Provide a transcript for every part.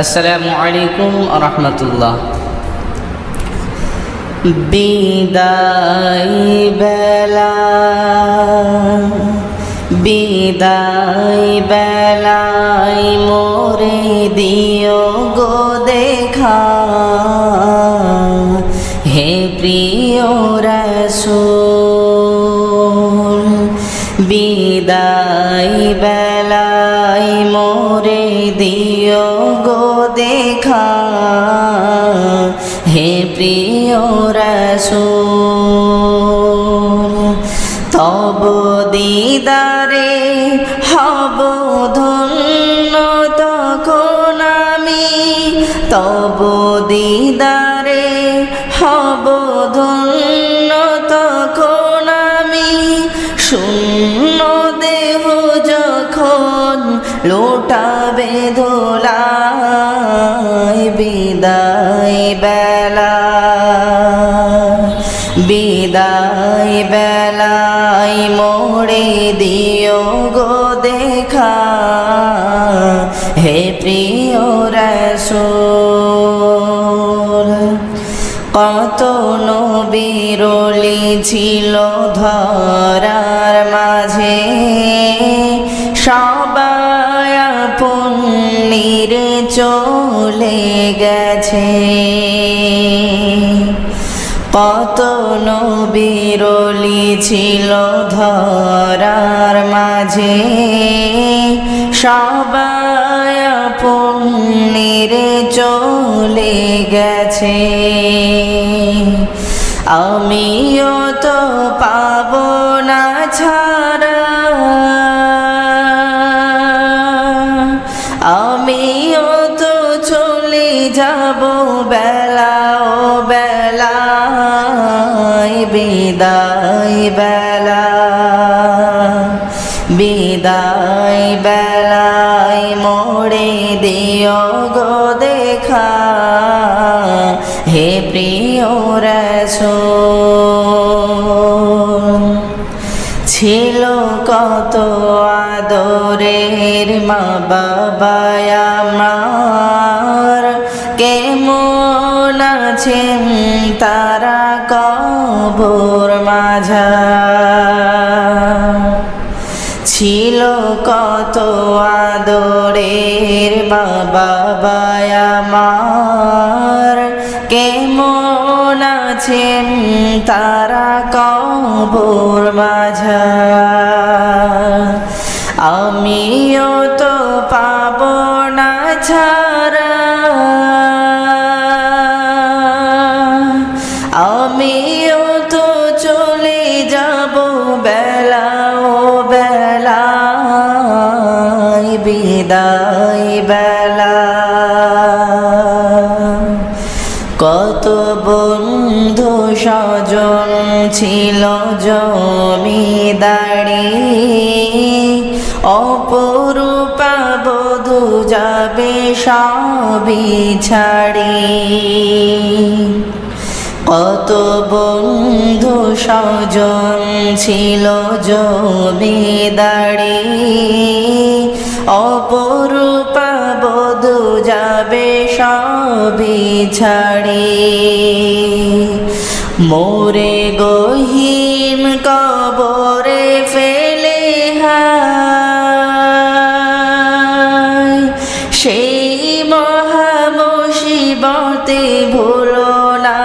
আসসালামু আলাইকুম রহমতুল্লাহ। বিদায় বেলা, বিদায় বেলায় মোরে দিও গো দেখা। হে প্রিয় রসুল, বিদায় বেলায় হে প্রিয় রসুল তব দিদারে হব ধন্য তখন আমি তব দিদারে হব ধন্য লোটাবে দোলায়, বিদায় বেলা। বিদায় বেলায় মোড়ে দিও গো দেখা। হে প্রিয় রসুল, কত নবীরলি ছিল ধরার চলে গেছে। কত নবীরলি ছিল ধরার মাঝে। সবাই পুণ্যিরে চলে গেছে। আমিও তো পাব না ছাড়া যাব বেলা, ও বেলায়, বিদায় বেলা। বিদায় বেলায় মোড়ে দিও গো দেখা, হে প্রিয় রসুল। ছিল কত আদরের মা বাবা আছেন তারা কবর মাঝা ছিল কত আদরের বাবা আমার। কেমন আছেন তারা কবর মাঝা আমিও তো পাব না ছাড়া। বিদায় বেলা। কত বন্ধু স্বজন ছিল জমিদারি। অপরূপা বধু যাবে সবই ছাড়ি। কত বন্ধু স্বজন ছিল জমিদারি। অপরূপা বধু যাবে সবই ছাড়ি। মোরে গহীন কবরে ফেলে সেই মহামসিবতে ভুলো না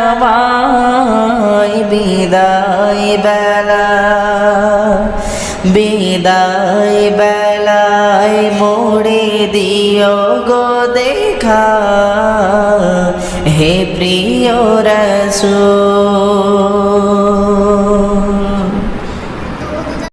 আমায় বিদায় বেলা। বিদায় মোড়ে দিও গো দেখা। হে প্রিয় রসুল।